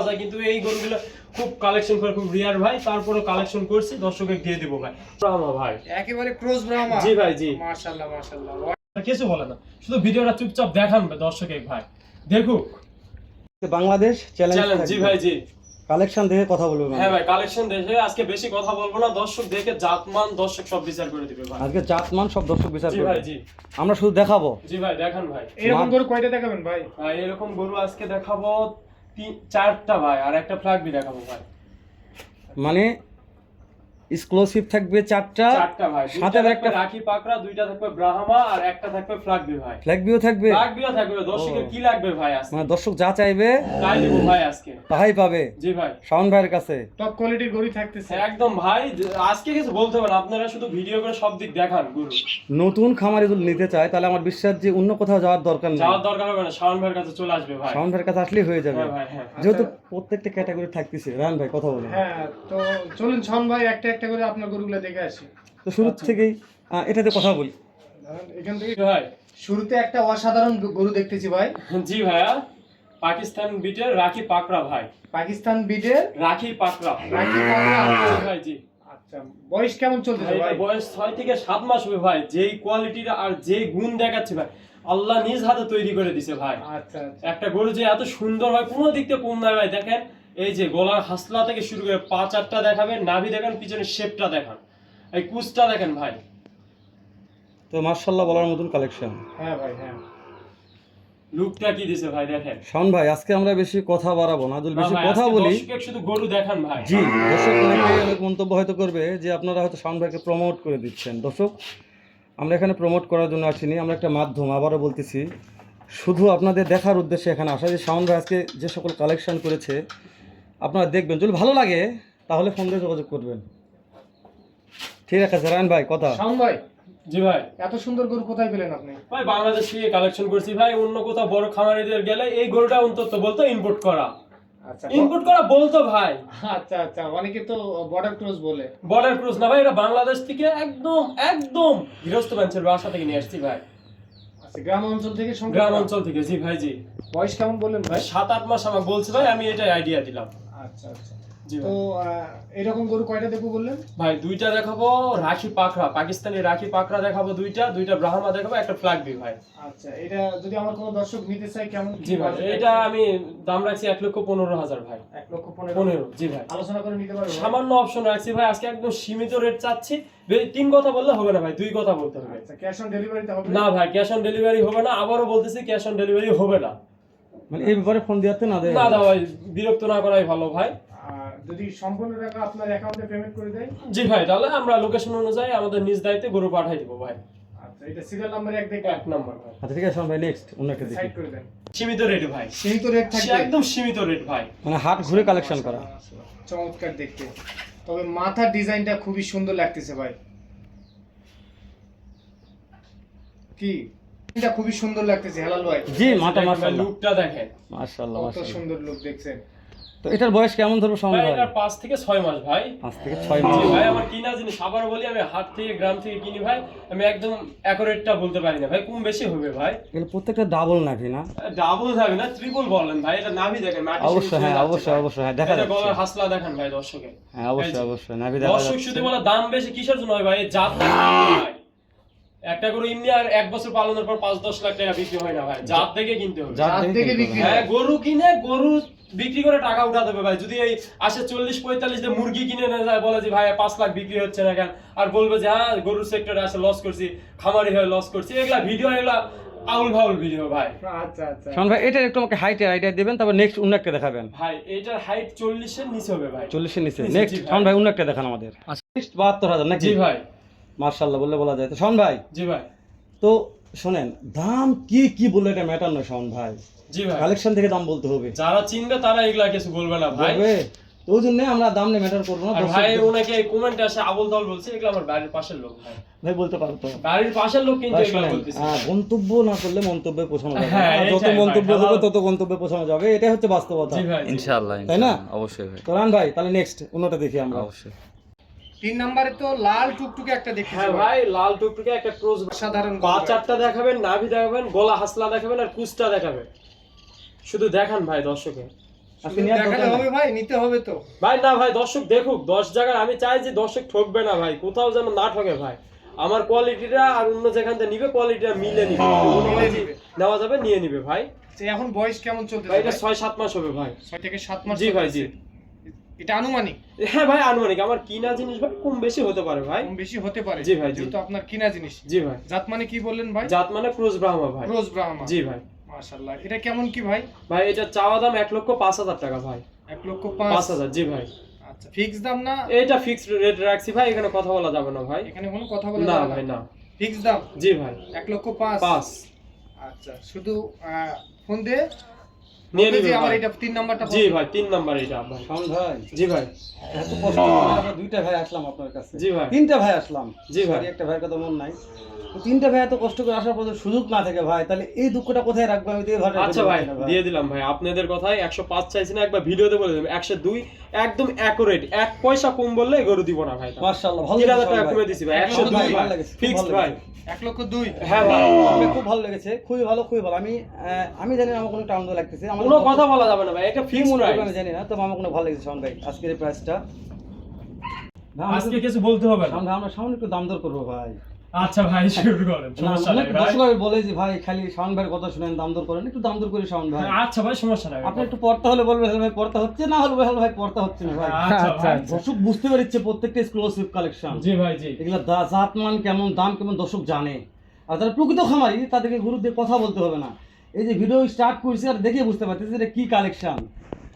পাওয়া যায়। কিন্তু এই গরুগুলো খুব কালেকশন করে খুব রিয়ার ভাই। তারপরে কালেকশন করছি দর্শকে দিয়ে দিব ভাই। ব্রাহ্মা ভাই। একেবারে ক্রোজ ব্রাহ্মা। জি ভাই জি। মাশাআল্লাহ মাশাআল্লাহ। কিছু বলে না। শুধু ভিডিওটা চুপচাপ দেখান দর্শকে ভাই। দেখুক। বাংলাদেশ চ্যালেঞ্জ জি ভাই জি। কালেকশন দেখে কথা বলব হ্যাঁ ভাই কালেকশন দেখে আজকে বেশি কথা বলব না। দর্শক দেখে জাতমান দর্শক সব বিচার করে দিবে ভাই। আজকে জাতমান সব দর্শক বিচার জি করবে। ভাই জি। আমরা শুধু দেখাবো। জি ভাই দেখান ভাই। এরকম গরু কয়টা দেখাবেন ভাই? ভাই এরকম গরু আজকে দেখাবো তিন চারটা ভাই আর একটা ফ্ল্যাগবি দেখাবো ভাই। মানে এক্সক্লুসিভ থাকবে চারটা। চারটা ভাই সাথে একটা- রাখি পাকড়া দুইটা থাকবে ব্রাহ্মা আর একটা থাকবে ফ্ল্যাগবি ভাই। ফ্ল্যাগ ভিউ থাকবে। ফ্ল্যাগবিও থাকবে। দর্শকের কি লাগবে ভাই আজকে? মানে দর্শক যা চাইবে তাই দিব ভাই আজকে। তাহাই পাবে। জি ভাই। শাওন ভাইয়ের কাছে। টপ কোয়ালিটির গরু থাকতেছে। একদম ভাই আজকে কিছু বলতে হবে না আপনারা শুধু ভিডিও করে সব দিক দেখান গরু। নতুন খামারি যদি নিতে চায় তাহলে আমার বিশ্বাস যে অন্য কোথাও যাওয়ার দরকার নেই। যাওয়ার দরকার হবে না শাওন ভাইয়ের কাছে চলে আসবে ভাই। শাওন ভাইয়ের কাছে আসলেই হয়ে যাবে। হ্যাঁ ভাই হ্যাঁ। যেহেতু প্রত্যেকটা ক্যাটাগরি থাকতেছে। রান ভাই কথা বলুন হ্যাঁ তো চলুন ছন ভাই একটা একটা করে আপনার গরুগুলো দেখে আসি। তো শুরু থেকেই এটাতে কথা বলি। এখান থেকে ভাই শুরুতে একটা অসাধারণ গরু দেখতেছি ভাই। জি ভাইয়া পাকিস্তান বিটের রাখি পাকড়া ভাই। পাকিস্তান বিডের রাখি পাকড়া। রাখি পাকড়া। ভাই জি। আচ্ছা বয়স কেমন চলতেছে ভাই, ভাই? বয়স ছয় থেকে সাত মাস হবে ভাই। যেই কোয়ালিটির আর যে গুণ দেখাচ্ছে ভাই আল্লাহ নিজ হাতে তৈরি করে দিছে ভাই। আচ্ছা আচ্ছা। একটা গরু যে এত সুন্দর হয় কোনো দিক থেকে কম নয় ভাই। দেখেন এই যে গলার হাসলা থেকে শুরু করে পা চারটা দেখাবেন নাভি দেখেন পিছনে শেপটা দেখান। এই কুচটা দেখেন ভাই। তো মার্শাল্লাহ বলার মতন কালেকশন হ্যাঁ ভাই হ্যাঁ। লুকটা কি দিছে ভাই দেখেন। শাওন ভাই আজকে আমরা বেশি কথা বাড়াবো না যদি বেশি কথা বলি। শুধু গরু দেখান ভাই। জি দর্শক অনেক মন্তব্য হয়তো করবে যে আপনারা হয়তো শাওন ভাইকে প্রমোট করে দিচ্ছেন। দর্শক আমরা এখানে প্রমোট করার জন্য আসিনি আমরা একটা মাধ্যম আবারও বলতেছি। শুধু আপনাদের দেখার উদ্দেশ্যে এখানে আসা যে শাওন ভাই আজকে যে সকল কালেকশন করেছে আপনারা দেখবেন যদি ভালো লাগে তাহলে ফোন দিয়ে যোগাযোগ করবেন। ঠিক আছে রায়ন ভাই কথা। শাওন ভাই জি ভাই এত সুন্দর গরু কোথায় পেলেন আপনি? ভাই বাংলাদেশ থেকে কালেকশন করছি ভাই অন্য কোথাও বড় খামারিদের গেলে এই গরুটা অন্তত বলতো ইম্পোর্ট করা। আচ্ছা ইম্পোর্ট করা বলতো ভাই। আচ্ছা আচ্ছা অনেকে তো বর্ডার ক্রস বলে। বর্ডার ক্রুজ না ভাই এটা বাংলাদেশ থেকে একদম একদম গৃহস্থ ব্যাঞ্চের বাসা থেকে নিয়ে আসছি ভাই। আচ্ছা গ্রাম অঞ্চল থেকে সংগ্রহ গ্রাম অঞ্চল থেকে জি ভাই জি। বয়স কেমন বললেন ভাই? ভাই সাত আট মাস আমাকে বলছে ভাই আমি এটাই আইডিয়া দিলাম। আচ্ছা আচ্ছা। তো এরকম গরু কয়টা দেখব বললেন? ভাই দুইটা দেখাবো রাখি পাকড়া পাকিস্তানি রাখি পাকড়া দেখাবো দুইটা দুইটা ব্রাহ্মা দেখাবো একটা ভাই। আচ্ছা এটা যদি আমার কোনো দর্শক নিতে চাই কেমন জি ভাই এটা? আমি দাম রাখছি এক লক্ষ পনেরো হাজার ভাই। এক লক্ষ পনেরো। জি ভাই। আলোচনা করে নিতে পারব? সামান্য অপশন রাখছি ভাই আজকে একদম সীমিত রেট চাচ্ছি। তিন কথা বললে হবে না ভাই দুই কথা বলতে হবে। আচ্ছা ক্যাশ অন ডেলিভারিতে হবে? না ভাই ক্যাশ অন ডেলিভারি হবে না আবারও বলতেছি ক্যাশ অন ডেলিভারি হবে না। মানে এই ব্যাপারে ফোন দিতে না দেয়। না দা ভাই বিরক্ত না করাই ভালো ভাই। আর যদি সম্পূর্ণ টাকা আপনার অ্যাকাউন্টে পেমেন্ট করে দেয়? জি ভাই তাহলে আমরা লোকেশন অনুযায়ী আমাদের নিজ দায়িত্বে গরু পাঠাই দিব ভাই। আচ্ছা এটা সিরিয়াল নাম্বার এক দেখবেন এক নম্বর ভাই। আচ্ছা ঠিক আছে ভাই নেক্সট অন্য একটা দেখি। সাইড করে দেন। সীমিত রেট ভাই। সেই তো রেট থাকবে একদম সীমিত রেট ভাই। মানে হাট ঘুরে কালেকশন করা। চমৎকার দেখতে। তবে মাথার ডিজাইনটা খুবই সুন্দর লাগতেছে ভাই। কি? এটা খুবই সুন্দর লাগতেছে হেলাল ভাই। জি মাতা মার্শাল্লাহ লুকটা দেখেন। মার্শাল্লাহ কত মার্শাল্লাহ সুন্দর লুক দেখছেন। তো এটার বয়স কেমন ধরবো শাওন ভাই ভাই? এটা পাঁচ থেকে ছয় মাস ভাই। পাঁচ থেকে ছয় জি মাস ভাই আমার কিনা জিনিস আবার বলি আমি হাট থেকে গ্রাম থেকে কিনি ভাই আমি একদম অ্যাকুরেটটা বলতে পারি না ভাই কম বেশি হবে ভাই। প্রত্যেকটা ডাবল নাকি না? ডাবল না ট্রিপল বলেন ভাই এটা নাভি দেখেন সাথে অবশ্যই হ্যাঁ অবশ্যই অবশ্যই হ্যাঁ দেখা যাচ্ছে। গলার হাসলা দেখেন ভাই দর্শকে হ্যাঁ অবশ্যই। অবশ্যই নাভি দেখা দর্শক যাচ্ছে। শুধু বলে দাম বেশি কিসের জন্য হয় ভাই? জাত ভাই। একটা গরু এমনি আর এক বছর পালনের পর পাঁচ দশ লাখ টাকা বিক্রি হয় না ভাই। জাত দেখে কিনতে হবে। জাত কিনতে বিক্রি হ্যাঁ গরু কিনে গরু বিক্রি করে টাকা উঠাতে হবে ভাই। যদি এই আসে চল্লিশ পঁয়তাল্লিশ দিয়ে মুরগি কিনে না যায় বলে যে ভাই পাঁচ লাখ বিক্রি হচ্ছে না কেন? আর বলবে যে হ্যাঁ গরুর সেক্টরে আসে লস করছি খামারি হয়ে লস করছি। এগুলা ভিডিও এগুলা আউল ফাউল ভিডিও ভাই। আচ্ছা আচ্ছা। ভাই এটার একটু আমাকে হাইটের আইডিয়া দিবেন তারপর নেক্সট অন্য একটা দেখাবেন। ভাই এটার হাইট চল্লিশের নিচে হবে ভাই। চল্লিশের নিচে। নেক্সট ভাই। অন্য একটা দেখান আমাদের। নেক্সট বাহাত্তর হাজার নাকি? জি ভাই। মার্শাল্লাহ বললে বলা যায়। তো শাওন ভাই? জি ভাই। তো শোনেন দাম কি কি বললে এটা ম্যাটার নয় শাওন ভাই? জি ভাই। কালেকশন থেকে দাম বলতে হবে। যারা চিনবে তারা এগুলা কিছু বলবে না ভাই। তো ওই জন্য আমরা দাম নিয়ে ম্যাটার করব না ভাই ওনাকে কমেন্টে আসে আবল তাবল বলছে এগুলো আমার বাড়ির পাশের লোক ভাই। ভাই বলতে পারো তো। বাড়ির পাশের লোক কিন্তু এগুলো বলতেছে। আহ, গন্তব্য না করলে মন্তব্যে পৌঁছানো যাবে হ্যাঁ, যত মন্তব্য। হবে তত গন্তব্যে পৌঁছানো যাবে। এটাই হচ্ছে বাস্তবতা। জি ভাই ইনশাআল্লাহ তাই না? অবশ্যই ভাই। তো রান ভাই তাহলে নেক্সট অন্যটা দেখি আমরা। অবশ্যই। তিন নম্বরে তো লাল টুকটুকে একটা দেখতেছি হ্যাঁ ভাই লাল টুকটুকে একটা ক্রোজ সাধারণ দেখাবেন নাভি দেখাবেন গলা হাসলা দেখাবেন আর কুচটা দেখাবেন। শুধু দেখান ভাই দর্শকে। আজকে শুধু নেওয়ার দেখালে দরকার হবে নাই। ভাই নিতে হবে তো। ভাই না ভাই দর্শক দেখুক দশ জায়গার আমি চাই যে দর্শক ঠকবে না ভাই কোথাও যেন না ঠকে ভাই। আমার কোয়ালিটিটা আর অন্য যেখান থেকে নিবে কোয়ালিটিটা মিলে নিবে। কোনো নিবে। নেওয়া যাবে নিয়ে নিবে ভাই। এখন বয়স কেমন এটা ছয় সাত মাস হবে ভাই। ছয় থেকে সাত মাস জি ভাই জি। এটা আনুমানিক। হ্যাঁ ভাই আনুমানিক। আমার কিনা জিনিস ভাই কম বেশি হতে পারে ভাই। কম বেশি হতে পারে। জি ভাই, যেহেতু আপনার কিনা জিনিস। জি ভাই। জাত মানে কি বললেন ভাই? জাত মানে ক্রুজ ব্রাহ্মা ভাই। রোজ ব্রাহ্মা। জি ভাই। মাশাআল্লাহ। এটা কেমন কি ভাই? ভাই এটা চাওয়া দাম এক লক্ষ পাঁচ হাজার টাকা ভাই। এক লক্ষ পাঁচ। হাজার জি ভাই। আচ্ছা ফিক্স দাম না? এটা ফিক্সড রেট রাখছি ভাই এখানে কথা বলা যাবে না ভাই। এখানে কোনো কথা বলা না ভাই না। ফিক্স দাম? জি ভাই। এক লক্ষ পাঁচ? পাঁচ। আচ্ছা শুধু আহ, ফোন দিয়ে নিয়ে বলবে আমার এটা তিন নাম্বারটা জি ভাই তিন নাম্বার এটা। ভাই শাওন ভাই জি ভাই। এত কষ্ট আমরা দুইটা ভাই আসলাম আপনার কাছে। জি ভাই। তিনটা ভাই আসলাম। জি ভাই। একটা ভাইয়ের কথা মন নাই। তিনটা ভাই এত কষ্ট করে আসার পর সুযোগ না থাকে ভাই। তাহলে এই দুঃখটা কোথায় রাখব আমি তো আচ্ছা ভাই দিয়ে দিলাম ভাই। আপনাদের কথাই একশো পাঁচ চাইছি না একবার ভিডিওতে বলে দিলাম একশো দুই একদম অ্যাকুরেট এক পয়সা কম বললে গরু দিব না ভাই। মাশাআল্লাহ ভালো তিন হাজার লেগেছে টাকা কমে দিছি ভাই। একশো দুই ভাই। ফিক্সড ভাই। এক লক্ষ দুই। হ্যাঁ ভাই। খুব ভালো লেগেছে খুবই ভালো খুবই ভালো। আমি আহ, আমি জানি আমার কোনো টাউন লাগতেছে। কোনো কথা বলা যাবে না ভাই এটা ফিক্সড মনে করবে আমি জানি না তবে আমার কোনো ভালো লেগেছে শাওন ভাই আজকের এই প্রাইসটা আজকে কিছু বলতে হবে না। আমরা আমরা সামনে একটু দাম দর করব ভাই। আচ্ছা ভাই শুরু করেন সমস্যা নাই ভাই। বলে যে ভাই খালি শাওন ভাইয়ের কথা শুনেন দাম দর করেন একটু দাম দর করে শাওন ভাই। আচ্ছা ভাই সমস্যা নাই। আপনি একটু পড়তে হলে বলবেন ভাই পড়তে হচ্ছে না হলে হেল ভাই পড়তে হচ্ছে না ভাই। আচ্ছা আচ্ছা, ভাই। আচ্ছা। দর্শক বুঝতে পারছে প্রত্যেকটা এক্সক্লুসিভ কালেকশন জি ভাই জি। এগুলো দা- জাত মান কেমন দাম কেমন দর্শক জানে। আর যারা প্রকৃত খামারি তাদেরকে গুরু দিয়ে কথা বলতে হবে না। এই যে ভিডিও স্টার্ট করছি আর দেখে বুঝতে পারতেছি এটা কি কালেকশন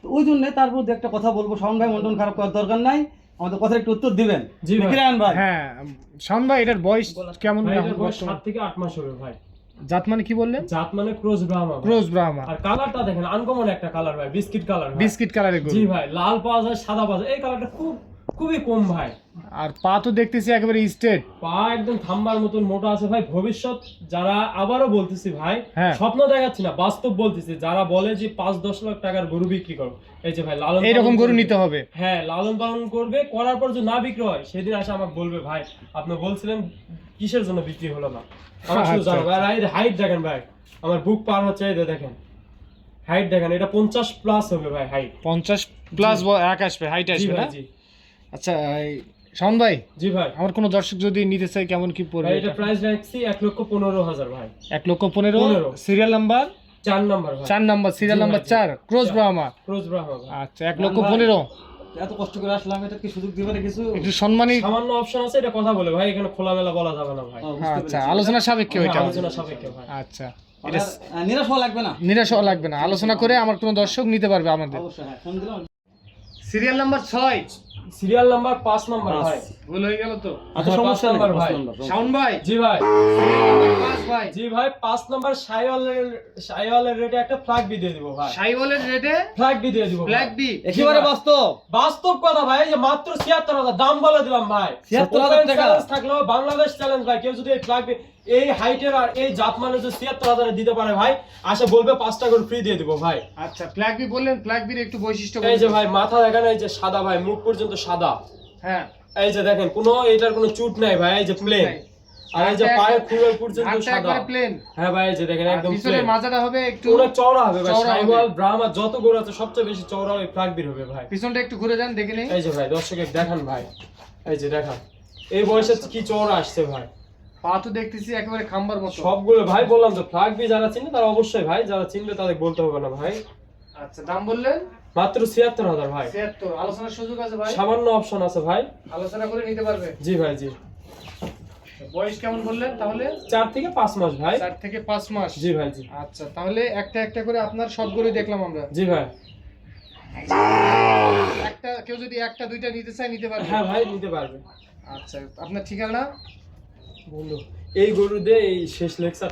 তো ওই জন্য তার মধ্যে একটা কথা বলব শাওন ভাই মন্ডন খারাপ করার দরকার নাই। আমাদের কথা একটু উত্তর দিবেন। জি ভাই। ভাই। হ্যাঁ শাওন ভাই এটার বয়স কেমন ভাই এখন এটার বয়স বর্তমান? সাত থেকে আট মাস হবে ভাই। জাত মানে কি বললেন? জাত মানে ক্রোজ ব্রাহ্মা ভাই। ক্রোজ ব্রাহ্মা। আর কালারটা দেখেন আনকমন একটা কালার ভাই বিস্কিট কালার বিস্কিট কালারের গরু। জি ভাই লাল পাওয়া যায় সাদা পাওয়া যায়। এই কালারটা খুব খুবই কম ভাই। আর পা তো দেখতেছি একেবারে স্টেট পা একদম থাম্বার মতন মোটা আছে ভাই। ভবিষ্যৎ যারা আবারও বলতেছি ভাই হ্যাঁ। স্বপ্ন দেখাচ্ছি না বাস্তব বলতেছি যারা বলে যে পাঁচ দশ লাখ টাকার গরু বিক্রি করো। এই যে ভাই লালন এইরকম গরু নিতে হবে। হ্যাঁ লালন পালন করবে করার পর যদি না বিক্রি হয় সেদিন আসে আমাকে বলবে ভাই আপনি বলছিলেন কিসের জন্য বিক্রি হলো না? আমার শুধু আচ্ছা, জানো ভাই আর হাইট দেখেন ভাই আমার বুক পার হচ্ছে এই দেখেন। হাইট দেখেন এটা পঞ্চাশ প্লাস হবে ভাই হাইট পঞ্চাশ প্লাস এক আসবে হাইট আসবে ভাই না? জি। আচ্ছা এই শাওন ভাই জি ভাই। আমার কোনো দর্শক যদি নিতে চাই কেমন কি পড়বে এটা প্রাইস রাখছি এক লক্ষ পনেরো হাজার ভাই। এক লক্ষ পনেরো। সিরিয়াল নাম্বার চার নাম্বার চার নাম্বার সিরিয়াল নাম্বার চার ক্রোজ ব্রাহ্মা ক্রোজ ব্রাহ্মা আচ্ছা এক লক্ষ পনেরো। এত কষ্ট করে আসলাম এটা কি সুযোগ দিবে কিছু? একটু সম্মানী সামান্য অপশন আছে এটা কথা বলে ভাই এখানে খোলামেলা বলা যাবে না ভাই। আচ্ছা আলোচনা সাপেক্ষে ওইটা। হ্যাঁ, আলোচনা সাপেক্ষে ভাই। আচ্ছা নিরাশ হওয়া লাগবে না? নিরাশ হওয়া লাগবে না। আলোচনা করে আমার কোনো দর্শক নিতে পারবে আমাদের। অবশ্যই হ্যাঁ সিরিয়াল নাম্বার ছয়। সিরিয়াল নাম্বার পাঁচ নাম্বার ভাই। ভুল হয়ে গেল তো। আচ্ছা হ্যাঁ, সমস্যা নাম্বার ভাই। শাওন ভাই। জি ভাই। পাঁচ ভাই। জি ভাই পাঁচ নাম্বার সাইওয়ালের সাইওয়ালের রেটে একটা ফ্ল্যাগ বি দিয়ে দিব ভাই। সাইওয়ালের রেটে ফ্ল্যাগ বি দিয়ে দিব। ব্ল্যাক বি একেবারে বাস্তব। বাস্তব কথা ভাই যে মাত্র ছিয়াত্তর হাজার। দাম বলে দিলাম ভাই। 76,000 Open টাকা। থাকলেও বাংলাদেশ চ্যালেঞ্জ ভাই। কেউ যদি এই ফ্ল্যাগ এই হাইটের আর এই জাত মানে যদি ছিয়াত্তর হাজারে দিতে পারে ভাই। আসে বলবে পাঁচটা করে ফ্রি দিয়ে দিব ভাই। আচ্ছা ব্ল্যাক বি বললেন ব্ল্যাক বির একটু বৈশিষ্ট্য এই যে ভাই মাথা দেখেন এই যে সাদা ভাই মুখ পর্যন্ত সাদা। হ্যাঁ। এই যে দেখেন কোনো এটার কোনো চুট নাই ভাই এই যে প্লেন। আর এই যে পায়ের একবার- পর্যন্ত সাদা। প্লেন হ্যাঁ ভাই এই যে দেখেন একদম পিছনের মাজাটা হবে একটু পুরো চওড়া হবে ভাই। সাইওয়াল ব্রাহ্মা যত গরু আছে সবচেয়ে বেশি চওড়া ওই ফ্ল্যাগ বের হবে ভাই। পিছনটা একটু ঘুরে যান দেখে নেই। এই যে ভাই দর্শকের দেখান ভাই। এই যে দেখান। এই বয়সে কি চওড়া আসছে ভাই? পা তো দেখতেছি একেবারে খাম্বার মতো। সবগুলো ভাই বললাম তো ফ্ল্যাগ বি যারা চিনবে তারা অবশ্যই ভাই যারা চিনবে তাদের বলতে হবে না ভাই। আচ্ছা দাম বললেন? মাত্র ছিয়াত্তর হাজার ভাই। ছিয়াত্তর আলোচনার সুযোগ আছে ভাই? সামান্য অপশন আছে ভাই। আলোচনা করে নিতে পারবে? জি ভাই জি। বয়স কেমন বললেন তাহলে? চার থেকে পাঁচ মাস ভাই। চার থেকে পাঁচ মাস। জি ভাই জি। আচ্ছা তাহলে একটা একটা করে আপনার সবগুলোই দেখলাম আমরা। জি ভাই। একটা কেউ যদি একটা দুইটা নিতে চায় নিতে পারবে। হ্যাঁ ভাই নিতে পারবে। আচ্ছা আপনার ঠিকানা? বন্ধু এই গরু দিয়ে এই শেষ লেকচার।